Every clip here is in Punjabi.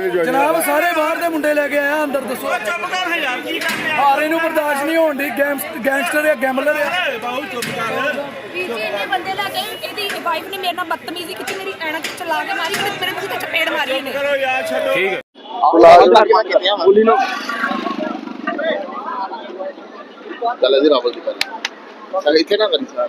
ਨੇ ਜੁਆਇਨ ਜਨਾਬ ਸਾਰੇ ਬਾਹਰ ਦੇ ਮੁੰਡੇ ਲੈ ਕੇ ਆਇਆ ਅੰਦਰ ਦੱਸੋ। ਚੁੱਪ ਕਰ ਯਾਰ ਕੀ ਕਰਦੇ ਆ? ਹਾਰੇ ਨੂੰ ਬਰਦਾਸ਼ਤ ਨਹੀਂ ਹੋਣ ਦੀ ਗੈਂਗਸਟਰ ਆ ਗੈਂਬਲਰ ਆ। ਬਾਹੂ ਚੁੱਪ ਕਰ ਵੀਰ ਜੀ ਇੰਨੇ ਬੰਦੇ ਲੈ ਕੇ ਆਏ, ਇਹਦੀ ਵਾਈਫ ਨੇ ਮੇਰੇ ਨਾਲ ਬਦਤਮੀਜ਼ੀ ਕੀਤੀ ਮੇਰੀ ਐਨਕ ਚਲਾ ਕੇ ਮਾਰੀ ਮੇਰੇ ਮੇਰੇ ਮੂੰਹ ਤੇ ਚਪੇੜ ਮਾਰੀ ਇਹਨੇ। ਕਰੋ ਯਾਰ ਛੱਡੋ। ਚੱਲ ਇਹਦੀ ਰਾਵਲ ਦੀ ਕਰੀ ਚੱਲ ਇੱਥੇ ਨਾ ਕਰੀ। ਸਾਰ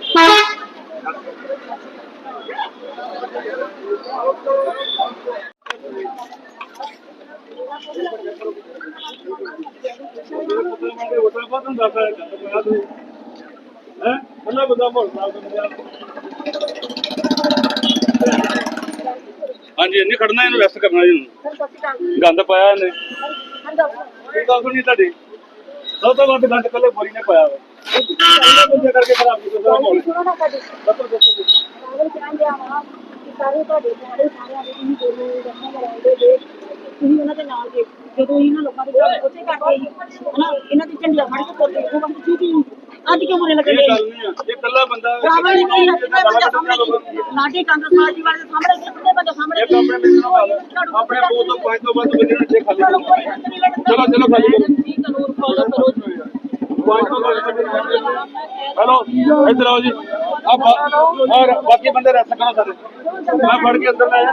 ਹਾਂਜੀ ਇੰਨੀ ਖੜਨਾ ਇਹਨੂੰ ਰੈਸਟ ਕਰਨਾ ਜੀ ਇਹਨੂੰ। ਗੰਦ ਪਾਇਆ ਇਹਨੇ। ਕੀ ਗੱਲ ਸੁਣੀ ਤੁਹਾਡੀ? ਸਭ ਤੋਂ ਵੱਧ ਗੰਦ ਕੱਲੇ ਬੋਰੀ ਨੇ ਪਾਇਆ ਵਾ। ਇਹਨਾਂ ਬੰਦੇ ਕਰਕੇ ਖਰਾਬ ਕੀਤਾ ਸਾਰਾ ਮਾਹੌਲ। ਦੱਸੋ ਦੱਸੋ ਜੀ। ਸਾਰੇ ਤੁਹਾਡੇ ਸਾਰੇ ਸਾਰਿਆਂ ਦੇ ਤੁਸੀਂ ਦੋਨੋਂ ਰਸਮਾਂ ਕਰਾਉਂਦੇ ਜੇ ਤੁਸੀਂ ਉਹਨਾਂ ਦੇ ਨਾਲ ਜੇ। ਜਦੋਂ ਇਹਨਾਂ ਲੋਕਾਂ ਦੇ ਕਰਦੇ ਸੀ ਹਨਾ ਇਹਨਾਂ ਦੀ ਝੰਡੀਆਂ ਫੜ ਕੇ ਤੋਤੇ ਉਹ ਕੰਮ ਕੀ ਕੀ ਅੱਜ ਕਿਉਂ ਮੁਰੇ ਲੱਗੇ ਇਹ ਗੱਲ ਨਹੀਂ ਆ। ਇਹ ਕੱਲਾ ਬੰਦਾ ਰਾਵਣ ਨੇ ਕਹੀ ਕਿੰਨੇ ਬੰਦੇ ਸਾਹਮਣੇ ਲਾਡੀ ਕਾਂਗਰਸ ਪਾਰਟੀ ਵਾਲੇ ਦੇ ਸਾਹਮਣੇ ਕਿੰਨੇ ਬੰਦੇ ਸਾਹਮਣੇ ਇੱਕ ਆਪਣੇ ਮਿੱਤਰ ਨੂੰ ਨਾਲ ਆਪਣੇ ਦੋ ਤੋਂ ਪੰਜ ਤੋਂ ਵੱਧ ਬੰਦੇ ਨੇ ਇੱਥੇ ਖਾਲੀ ਚਲੋ ਚਲੋ ਖਾਲੀ ਕਰੋ। ਕਾਨੂੰਨ ਫੋਲੋ ਕਰੋ। ਪੰਜ ਤੋਂ ਵੱਧ ਬੰਦੇ ਨੇ। ਹੈਲੋ ਇੱਧਰ ਆਓ ਜੀ। ਔਰ ਬਾਕੀ ਬੰਦੇ ਰੈਸਟ ਕਰੋ ਸਾਰੇ। ਮੈਂ ਫੜ ਕੇ ਅੰਦਰ ਲੈ ਜਾ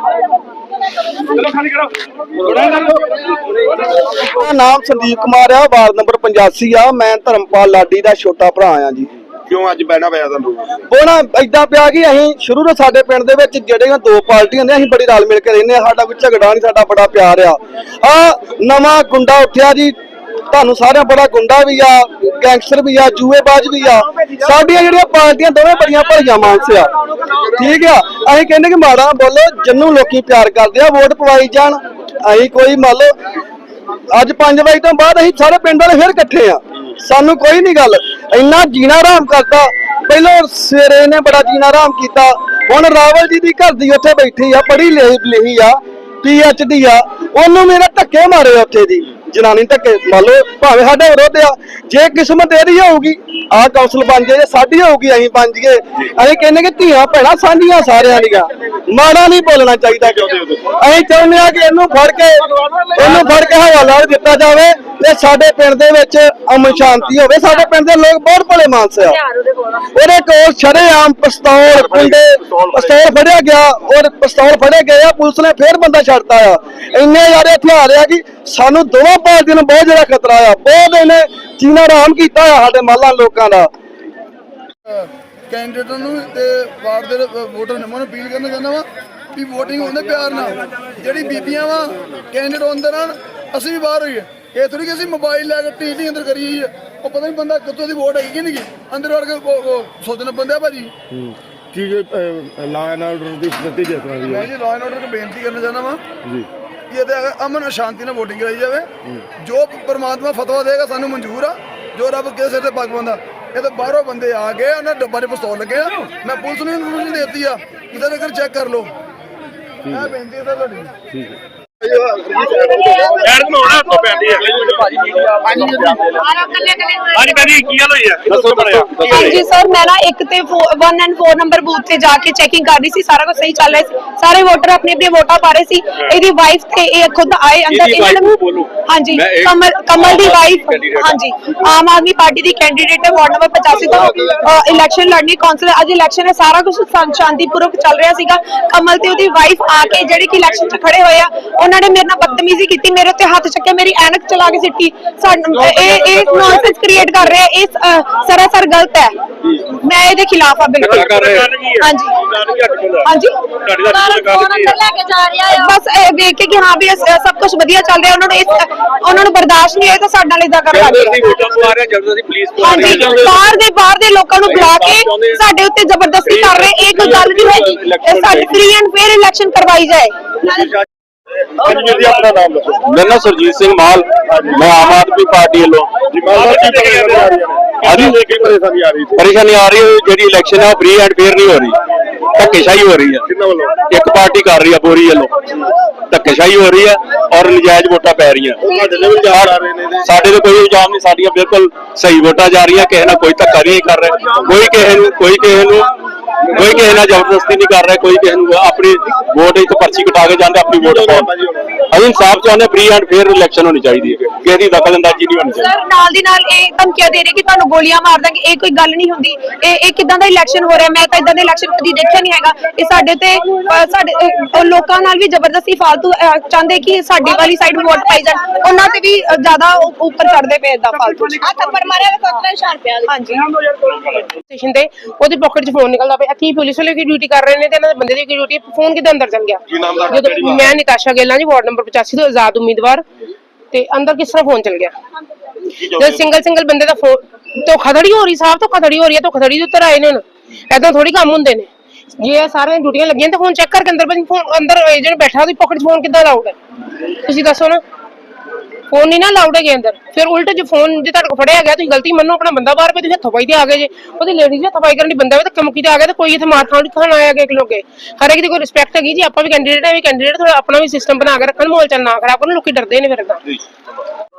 ਚਲੋ ਖਾਲੀ ਕਰੋ। ਥੋੜਾ ਮੇਰਾ ਨਾਮ ਸੰਦੀਪ ਕੁਮਾਰ ਆ ਵਾਰਡ ਨੰਬਰ 85 ਆ। ਮੈਂ ਧਰਮਪਾਲ ਲਾਡੀ ਦਾ ਛੋਟਾ ਭਰਾ ਆ ਜੀ। ਕਿਉਂ ਅੱਜ ਬਹਿਣਾ ਪਿਆ ਤੁਹਾਨੂੰ? ਉਹ ਨਾ ਏਦਾਂ ਪਿਆ ਕਿ ਅਸੀਂ ਸ਼ੁਰੂ ਤੋਂ ਸਾਡੇ ਪਿੰਡ ਦੇ ਵਿੱਚ ਜਿਹੜੀਆਂ ਦੋ ਪਾਰਟੀਆਂ ਨੇ ਅਸੀਂ ਬੜੀ ਰਲ ਮਿਲ ਕੇ ਰਹਿੰਦੇ ਆ ਸਾਡਾ ਕੋਈ ਝਗੜਾ ਨਹੀਂ ਸਾਡਾ ਬੜਾ ਪਿਆਰ ਆ। ਆ ਨਵਾਂ ਗੁੰਡਾ ਉੱਠਿਆ ਜੀ ਤੁਹਾਨੂੰ ਸਾਰਿਆਂ ਬੜਾ ਗੁੰਡਾ ਵੀ ਆ, ਗੈਂਗਸਟਰ ਵੀ ਆ, ਜੂਏਬਾਜ਼ ਵੀ ਆ। ਸਾਡੀਆਂ ਜਿਹੜੀਆਂ ਪਾਰਟੀਆਂ ਦੋਵੇਂ ਬੜੀਆਂ ਭਲੀਆਂ ਮਾਨਸ ਆ। ਠੀਕ ਆ? ਅਸੀਂ ਕਹਿੰਦੇ ਕਿ ਮਾੜਾ ਬੋਲੋ, ਜਿੰਨੂੰ ਲੋਕੀ ਪਿਆਰ ਕਰਦੇ ਆ, ਵੋਟ ਪਵਾਈ ਜਾਣ। ਅਸੀਂ ਕੋਈ ਮੰਨ ਲਓ, ਅੱਜ 5 ਵਜੇ ਤੋਂ ਬਾਅਦ ਅਸੀਂ ਸਾਰੇ ਪਿੰਡ ਵਾਲੇ ਫਿਰ ਇਕੱਠੇ ਆ। ਸਾਨੂੰ ਕੋਈ ਨਹੀਂ ਗੱਲ। ਇੰਨਾ ਜੀਣਾ ਆਰਾਮ ਕਰਦਾ। ਪਹਿਲਾਂ ਸਵੇਰੇ ਨੇ ਬੜਾ ਜੀਣਾ ਆਰਾਮ ਕੀਤਾ। ਹੁਣ ਰਾਵਲ ਜੀ ਦੀ ਘਰ ਦੀ ਉੱਥੇ ਬੈਠੀ ਆ, ਪੜ੍ਹੀ ਲਿਹੀ ਲਿਖੀ ਆ ਪੀਐਚ ਡੀ ਆ। ਉਹਨੂੰ ਮੇਰੇ ਧੱਕੇ ਮਾਰੇ ਉੱਥੇ ਦੀ। ਜਨਾਨੀ ਧੱਕੇ, ਮੰਨ ਲਓ, ਭਾਵੇਂ ਸਾਡੇ ਵਿਰੋਧ ਆ, ਜੇ ਕਿਸਮਤ ਇਹਦੀ ਹੋਊਗੀ, ਆਹ ਕੌਂਸਲ ਬਣ ਜਾਏ ਸਾਡੀ ਹੋਊਗੀ, ਅਸੀਂ ਬਣ ਜਾਈਏ। ਅਸੀਂ ਕਹਿੰਦੇ ਕਿ ਧੀਆਂ, ਭੈਣਾਂ ਸਾਂਝੀਆਂ ਸਾਰਿਆਂ ਦੀਆਂ। ਮਾੜਾ ਨਹੀਂ ਬੋਲਣਾ ਚਾਹੀਦਾ। ਅਸੀਂ ਚਾਹੁੰਦੇ ਆ ਕਿ ਇਹਨੂੰ ਫੜ ਕੇ ਇਹਨੂੰ ਫੜ ਕੇ ਹਵਾਲਾ ਦਿੱਤਾ ਜਾਵੇ। ਤੇ ਸਾਡੇ ਪਿੰਡ ਦੇ ਵਿੱਚ ਅਮਨ ਸ਼ਾਂਤੀ ਹੋਵੇ। ਸਾਡੇ ਪਿੰਡ ਦੇ ਲੋਕ ਬਹੁਤ ਭਲੇ ਮਾਨਸ ਆ। ਉਹਦੇ ਕੋਲ ਸ਼ਰੇਆਮ ਪਿਸਤੌਲ ਕੁੰਡੇ ਪਿਸਤੌਲ ਫੜਿਆ ਗਿਆ। ਔਰ ਪਿਸਤੌਲ ਫੜੇ ਗਏ ਆ। ਪੁਲਿਸ ਨੇ ਫੇਰ ਬੰਦਾ ਛੱਡਤਾ ਆ। ਇੰਨੇ ਜ਼ਿਆਦਾ ਹਥਿਆਰ ਆ ਕਿ ਸਾਨੂੰ ਦੋਵਾਂ ਪਾਰਟੀਆਂ ਨੂੰ ਬਹੁਤ ਜ਼ਿਆਦਾ ਖਤਰਾ ਆ। ਬਹੁਤ ਇਹਨੇ ਚੀਨਾ ਆਰਾਮ ਕੀਤਾ ਆ ਸਾਡੇ ਮਾਲਾ ਲੋਕਾਂ ਦਾ। ਕੈਂਡੀਡੇਟਾਂ ਨੂੰ ਤੇ ਵਾਰਡ ਦੇ ਵੋਟਰ ਨੇ ਮੈਨੂੰ ਅਪੀਲ ਕਰਨਾ ਚਾਹੁੰਦਾ ਵਾ ਵੀ VOTING ਹੁੰਦੇ ਪਿਆਰ ਨਾਲ। ਜਿਹੜੀ ਬੀਬੀਆਂ ਵਾ ਕੈਂਡੀਡੇਟ ਅੰਦਰ ਆਣ ਅਸੀਂ ਵੀ ਬਾਹਰ ਹੋਈਏ। ਇਹ ਥੋੜੀ ਕਿ ਅਸੀਂ ਮੋਬਾਈਲ ਲੈ ਕੇ ਟੀਵੀ ਅੰਦਰ ਕਰੀ ਹੋਈ ਆ। ਉਹ ਪਤਾ ਨਹੀਂ ਬੰਦਾ ਕਿੱਥੋਂ ਦੀ ਵੋਟ ਹੈਗੀ ਕਿ ਨਹੀਂ ਗੀ। ਅੰਦਰ ਵੜ ਕੇ ਉਹ- ਉਹ ਸੋਚਣਾ ਬੰਦਾ ਭਾਜੀ। ਕੀ ਲਾ ਐਂਡ ਆਰਡਰ ਦੀ ਸਥਿਤੀ ਜਿਸ ਤਰ੍ਹਾਂ ਦੀ ਮੈਂ ਹੈ ਜੀ ਲਾਅ ਐਂਡ ਆਰਡਰ ਨੂੰ ਬੇਨਤੀ ਕਰਨਾ ਚਾਹੁੰਦਾ ਵਾਂ। ਜੀ। ਕਿ ਇਹਦੇ ਅਗਰ ਅਮਨ ਸ਼ਾਂਤੀ ਨਾਲ VOTING ਕਰਾਈ ਜਾਵੇ ਜੋ ਪ੍ਰਮਾਤਮਾ ਫਤਵਾ ਦੇਗਾ ਸਾਨੂੰ ਮਨਜ਼ੂਰ ਆ। ਜੋ ਰੱਬ ਕਿਸੇ ਸਿਰ ਤੇ ਪੱਗ ਬੰਦਾ ਇਹ ਤਾਂ ਬਾਹਰੋਂ ਬੰਦੇ ਆ ਗਏ ਉਹਨਾਂ ਦੇ ਡੱਬਾ 'ਚ ਪਿਸਤੌਲ ਲੱਗੇ ਆ। ਮੈਂ ਪੁਲਿਸ ਨੂੰ ਇਨਫੋਰਮੇਸ਼ਨ ਦੇ ਦਿੱਤੀ ਆ। ਕਿਤੇ ਅਗਰ ਚੈੱਕ ਕਰ ਲਓ। ਮੈਂ ਬੇਨਤੀ ਹੈ ਸਰ ਤੁਹਾਡੀ ਐਡ ਬਣਾਉਣਾ ਤੋਂ ਪੈਂਦੀ ਹੈ ਹਾਂਜੀ ਭੈਣੀ ਕੀ ਗੱਲ ਹੋਈ ਹੈ? ਦੱਸੋ ਬੜਿਆ ਹਾਂਜੀ ਸਰ ਮੈਂ ਨਾ ਇੱਕ ਤੇ 1 ਐਂਡ 4 ਨੰਬਰ ਬੂਥ ਤੇ ਜਾ ਕੇ ਚੈਕਿੰਗ ਕਰ ਰਹੀ ਸੀ ਸਾਰਾ ਕੁਝ ਸਹੀ ਚੱਲ ਰਿਹਾ ਸੀ। ਸਾਰੇ ਵੋਟਰ ਆਪਣੀ ਆਪਣੀ ਵੋਟਾਂ ਪਾ ਰਹੇ ਸੀ। ਇਹਦੀ ਵਾਈਫ ਤੇ ਇਹ ਖੁਦ ਆਏ ਅੰਦਰ ਇਹਦੀ ਇਹਨਾਂ wife ਨੂੰ ਨੂੰ ਬੋਲੋ। ਹਾਂਜੀ ਮੈਂ ਇਹ- ਕਮਲ ਕਮਲ ਦੀ ਵਾਈਫ। ਹਾਂਜੀ ਆਮ ਆਦਮੀ ਪਾਰਟੀ ਦੀ ਕੈਂਡੀਡੇਟ ਹੈ ਵਾਰਡ ਨੰਬਰ 85 ਤੋਂ ਇਲੈਕਸ਼ਨ ਲੜਨੀ ਕੌਂਸਲ ਅੱਜ ਇਲੈਕਸ਼ਨ ਹੈ ਸਾਰਾ ਕੁਝ ਸ਼ਾਂਤੀਪੂਰਵਕ ਚੱਲ ਰਿਹਾ ਸੀਗਾ। ਕਮਲ ਤੇ ਉਹਦੀ ਵਾਈਫ ਆ ਕੇ ਜਿਹੜੀ ਕਿ ਇਲੈਕਸ਼ਨ 'ਚ ਖੜੇ ਹੋਏ ਆ ਉਹਨਾਂ ਨੇ ਮੇਰੇ ਨਾਲ ਬਦਤਮੀਜ਼ੀ ਕੀਤੀ ਮੇਰੇ ਉੱਤੇ ਹੱਥ ਚੱਕਿਆ ਮੇਰੀ ਐਨਕ ਚਲਾ ਕੇ ਸਿੱਟੀ। ਸਾਨੂੰ ਇਹ ਇਹ ਨੌਨਸੈਂਸ ਕ੍ਰੀਏਟ ਕਰ ਰਿਹਾ ਇਹ ਸਰਾਸਰ ਗਲਤ ਹੈ। ਮੈਂ ਇਹਦੇ ਖਿਲਾਫ ਆ ਬਿਲਕੁਲ? ਹਾਂਜੀ। ਹਾਂਜੀ। ਬਸ ਇਹ ਦੇਖ ਕੇ ਕਿ ਹਾਂ ਵੀ ਸਭ ਕੁਝ ਵਧੀਆ ਚੱਲ ਰਿਹਾ ਉਹਨਾਂ ਨੂੰ ਇਸ ਉਹਨਾਂ ਨੂੰ ਬਰਦਾਸ਼ਤ ਨਹੀਂ ਹੋਇਆ ਤਾਂ ਸਾਡੇ ਨਾਲ ਇਦਾਂ ਕਰ ਹਾਂ, ਹਾਂਜੀ ਹਾਂ, ਬਾਹਰ ਦੇ ਬਾਹਰ ਦੇ ਲੋਕਾਂ ਨੂੰ ਬੁਲਾ ਕੇ ਸਾਡੇ ਉੱਤੇ ਜ਼ਬਰਦਸਤੀ ਕਰ ਰਹੇ ਇਹ ਕੋਈ ਗੱਲ ਨਹੀਂ ਹੈਗੀ। ਸਾਡੀ ਫ੍ਰੀ ਐਂਡ ਫੇਅਰ ਇਲੈਕਸ਼ਨ ਕਰਵਾਈ ਜਾਏ। ਹਾਂਜੀ ਜੀ ਆਪਣਾ ਨਾਮ ਦੱਸੋ। ਮੇਰਾ ਨਾਮ ਸਰਜੀਤ ਸਿੰਘ ਮਾਲ। ਮੈਂ ਆਮ ਆਦਮੀ ਪਾਰਟੀ ਵੱਲੋਂ ਜੀ ਮਾਲਾ ਕੀ ਪਰੇਸ਼ਾਨੀ ਆ ਰਹੀ ਹੈ? ਹਾਂਜੀ। ਕੀ ਪਰੇਸ਼ਾਨੀ ਆ ਰਹੀ ਸੀ? ਪਰੇਸ਼ਾਨੀ ਆ ਰਹੀ ਹੈ ਜਿਹੜੀ ਇਲੈਕਸ਼ਨ ਹੈ ਫ੍ਰੀ ਐਂਡ ਫੇਅਰ ਨਹੀਂ ਹੋ ਰਹੀ। ਧੱਕੇਸ਼ਾਹੀ ਹੋ ਰਹੀ ਹੈ। ਇੱਕ ਪਾਰਟੀ ਕਰ ਰਹੀ ਹੈ ਬੋਰੀ ਵੱਲੋਂ। ਧੱਕੇਸ਼ਾਹੀ ਹੋ ਰਹੀ ਹੈ ਔਰ ਨਜਾਇਜ਼ ਵੋਟਾਂ ਪੈ ਰਹੀਆਂ। ਸਾਡੇ ਤੇ ਕੋਈ ਇਲਜ਼ਾਮ ਨਹੀਂ ਸਾਡੀਆਂ ਬਿਲਕੁਲ ਸਹੀ ਵੋਟਾਂ ਜਾ ਰਹੀਆਂ ਕਿਸੇ ਨਾਲ ਕੋਈ ਧੱਕਾ ਨਹੀਂ ਕਰ ਰਿਹਾ। ਕੋਈ ਕਿਸੇ ਨੂੰ ਕੋਈ ਕਿਸੇ ਨੂੰ ਕੋਈ ਕਿਸੇ ਨਾਲ ਜ਼ਬਰਦਸਤੀ ਨਹੀਂ ਕਰ ਰਿਹਾ ਕੋਈ ਕਿਸੇ ਨੂੰ ਆਪਣੀ ਵੋਟ ਇੱਕ ਪਰਚੀ ਕਟਾ ਕੇ ਜਾਂਦੇ ਆਪਣੀ ਵੋਟ ਪਾਉਣ। ਅਸੀਂ ਇਨਸਾਫ ਚਾਹੁੰਦੇ ਫ੍ਰੀ ਐਂਡ ਫੇਅਰ ਇਲੈਕਸ਼ਨ ਹੋਣੀ ਚਾਹੀਦੀ ਹੈ। ਕਿਸੇ ਦੀ ਦਖਲਅੰਦਾਜ਼ੀ ਨਹੀਂ ਹੋਣੀ ਚਾਹੀਦੀ। ਸਰ ਨਾਲ ਦੀ ਨਾਲ ਇਹ ਧਮਕੀਆਂ ਦੇ ਰਹੇ ਕਿ ਤੁਹਾਨੂੰ ਗੋਲੀਆਂ ਮਾਰ ਦਾਂਗੇ ਇਹ ਕੋਈ ਗੱਲ ਨਹੀਂ ਹੁੰਦੀ। ਇਹ ਇਹ ਕਿਦਾਂ ਦਾ ਇਲੈਕਸ਼ਨ ਹੋ ਰਿਹਾ? ਮੈਂ ਤਾਂ ਇਦਾਂ ਦਾ ਇਲੈਕਸ਼ਨ ਕਦੀ ਦੇਖਿਆ ਨਹੀਂ ਹੈਗਾ। ਇਹ ਸਾਡੇ ਤੇ ਅਹ, ਸਾਡੇ ਅਹ, ਉਹ ਲੋਕਾਂ ਨਾਲ ਵੀ ਜ਼ਬਰਦਸਤੀ ਫਾਲਤੂ ਅਹ, ਚਾਹੁੰਦੇ ਕਿ ਸਾਡੀ ਵਾਲੀ ਸਾਈਡ ਵੋਟ ਪਾਈ ਜਾਣ। ਉਹਨਾਂ ਤੇ ਵੀ ਅਹ, ਜ਼ਿਆਦਾ ਉੱਪਰ ਚੜਦੇ ਪਏ ਇਦਾਂ ਫਾਲਤੂ। ਆ ਥੱਪੜ ਮਾਰਿਆ ਵੇ ਕੋਤਰਾ ਸ਼ਾਰ ਪਿਆ ਹਾਂਜੀ। ਸਟੇਸ਼ਨ ਤੇ ਉਹਦੀ ਪਾਕਟ 'ਚ ਫੋਨ ਨਿਕਲਦਾ ਪਿਆ। ਕੀ ਪੁਲਿਸ ਵਾਲੇ ਕੀ ਡਿਊਟੀ ਕਰ ਰਹੇ ਨੇ ਤੇ ਇਹਨਾਂ ਦੇ ਬੰਦੇ ਦੀ ਕੀ ਡਿਊਟੀ ਫੋਨ ਕਿਤੇ ਅੰਦਰ ਚਲ ਗਿਆ? ਜਦੋਂ ਮੈਂ ਨਿਤਾਸ਼ਾ ਗੇਲਾਂ ਜੀ ਵਾਰਡ ਨੰਬਰ 85 ਤੋਂ ਆਜ਼ਾਦ ਉਮੀਦਵਾਰ ਤੇ ਅੰਦਰ ਕਿਸ ਤਰ੍ਹਾਂ ਫੋਨ ਚਲ ਗਿਆ? ਜਦ ਸਿੰਗਲ ਸਿੰਗਲ ਬੰਦੇ ਦਾ ਫੋਨ ਧੋਖਾਧੜੀ ਹੋ ਰਹੀ, ਸਾਫ਼ ਧੋਖਾਧੜੀ ਹੋ ਰਹੀ ਹੈ ਧੋਖਾਧੜੀ ਦੇ ਉੱਤਰ ਆਏ ਨੇ ਹੁਣ। ਐਦਾਂ ਥੋੜੀ ਕੰਮ ਹੁੰਦੇ ਨੇ। ਜੇ ਸਾਰੀਆਂ ਡਿਊਟੀਆਂ ਲੱਗੀਆਂ ਤਾਂ ਫੋਨ ਚੈੱਕ ਕਰਕੇ ਅੰਦਰ ਬੰਦ ਫੋਨ ਅੰਦਰ ਏਜੰਟ ਬੈਠਾ, ਉਹਦੀ ਪਾਕਟ ਫੋਨ ਕਿੱਦਾਂ ਲਾਊਗਾ? ਤੁਸੀਂ ਦੱਸੋ ਨਾ। ਫੋਨ ਨਹੀਂ ਨਾ ਲਾਊਡ ਹੈਗੇ ਅੰਦਰ। ਫਿਰ ਉਲਟ ਜੇ ਫੋਨ ਜੇ ਤੁਹਾਡੇ ਕੋਲ ਫੜਿਆ ਗਿਆ, ਤੁਸੀਂ ਗਲਤੀ ਮੰਨੋ, ਆਪਣਾ ਬੰਦਾ ਬਾਹਰ ਪਿਆ ਤੁਸੀਂ ਹੱਥੋਂ ਪਾਈ ਤੇ ਆ ਗਏ ਜੇ। ਉਹਦੀ ਲੇਡੀਜ਼ ਹੱਥੋਂ ਪਾਈ ਕਰਨ ਦੀ ਬੰਦਾ ਵੀ ਤਾਂ ਕਮਕੀ ਤੇ ਆ ਗਿਆ ਤੇ ਕੋਈ ਇੱਥੇ ਮਾਰ ਖਾਣ ਦੀ ਖਾਣ ਆਇਆ ਕਿ ਲੋਕੇ। ਹਰ ਇੱਕ ਦੀ ਕੋਈ ਰਿਸਪੈਕਟ ਹੈਗੀ ਜੀ, ਆਪਾਂ ਵੀ ਕੈਂਡੀਡੇਟ ਹੈ ਵੀ ਕੈਂਡੀਡੇਟ ਥੋੜਾ ਆਪਣਾ ਵੀ ਸਿਸਟਮ ਬਣਾ ਕੇ ਰੱਖਣ ਮੋਲ ਚੱਲ ਨਾ ਖਰਾਬ ਕਰਨ, ਲੋਕੀ ਡਰਦੇ ਨੇ ਫਿਰ ਤਾਂ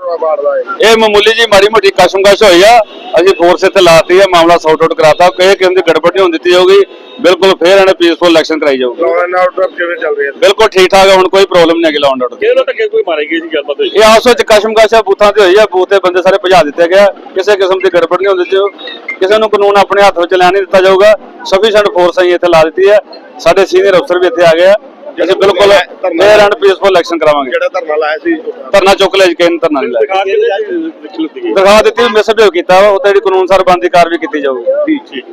ਇਹ ਮਾਮੂਲੀ ਜੀ ਮਾੜੀ ਮੋਟੀ ਕਸ਼ਮਕਸ਼ ਹੋਈ ਆ। ਅਸੀਂ ਫੋਰਸ ਇੱਥੇ ਲਾਤੀ ਆ ਮਾਮਲਾ ਸੌਟ ਆਊਟ ਕਰਾਤਾ। ਕਿਸੇ ਕਿਸਮ ਦੀ ਗੜਬੜ ਨਹੀਂ ਹੋਣ ਦਿੱਤੀ ਜਾਊਗੀ। ਬਿਲਕੁਲ ਫੇਅਰ ਐਂਡ ਪੀਸਫੁਲ ਇਲੈਕਸ਼ਨ ਕਰਾਈ ਜਾਊਗੀ। ਐਂਡ ਆਰਡਰ ਕਿਵੇਂ ਚੱਲ ਰਿਹਾ ਬਿਲਕੁਲ ਠੀਕ ਠਾਕ ਹੈ ਹੁਣ ਕੋਈ ਪ੍ਰੋਬਲਮ ਨਹੀਂ ਹੈਗੀ ਲਾਉਣ ਆਰਡਰ ਕਿਹਦੇ ਤੱਕ ਕੋਈ ਮਾਰੇ ਗਈ ਸੀ ਗੱਲਬਾਤ ਹੋਈ? ਇਹ ਆਪਸ ਵਿੱਚ ਕਸ਼ਮਕਸ਼ ਆ ਬੂਥਾਂ ਤੇ ਹੋਈ ਆ ਬੂਥ ਤੇ ਬੰਦੇ ਸਾਰੇ ਭਜਾ ਦਿੱਤੇ ਗਿਆ ਕਿਸੇ ਕਿਸਮ ਦੀ ਗੜਬੜ ਨਹੀਂ ਹੋਣ ਦਿੱਤੀ। ਕਿਸੇ ਨੂੰ ਕਾਨੂੰਨ ਆਪਣੇ ਹੱਥ ਵਿੱਚ ਲੈਣ ਨਹੀਂ ਦਿੱਤਾ ਜਾਊਗਾ। ਸਫੀਸ਼ੀਐਂਟ ਫੋਰਸ ਅਸੀਂ ਇੱਥੇ ਲਾ ਦਿੱਤੀ ਹੈ ਸਾਡੇ ਸੀਨੀਅਰ ਅਫਸਰ ਵੀ ਇੱਥੇ ਆ ਗਏ ਆ। ਅਸੀਂ ਬਿਲਕੁਲ ਫੇਅਰ ਐਂਡ ਪੀਸਫੁਲ ਇਲੈਕਸ਼ਨ ਕਰਾਵਾਂਗੇ। ਜਿਹੜਾ ਧਰਨਾ ਲਾਇਆ ਸੀ ਧਰਨਾ ਚੁੱਕ ਲਿਆ ਜੀ ਕਿਸੇ ਨੇ ਧਰਨਾ ਨਹੀਂ ਲਾਇਆ। ਦਿਖਾ ਦਿੱਤੀ ਮਿਸਬਿਹੇਵ ਕੀਤਾ ਵਾ ਉੱਤੇ ਜਿਹੜੀ ਕਾਨੂੰਨ ਸਰ ਬੰਦੀ ਕਾਰਵਾਈ ਕੀਤੀ ਜਾਊਗੀ। ਠੀਕ ਠੀਕ।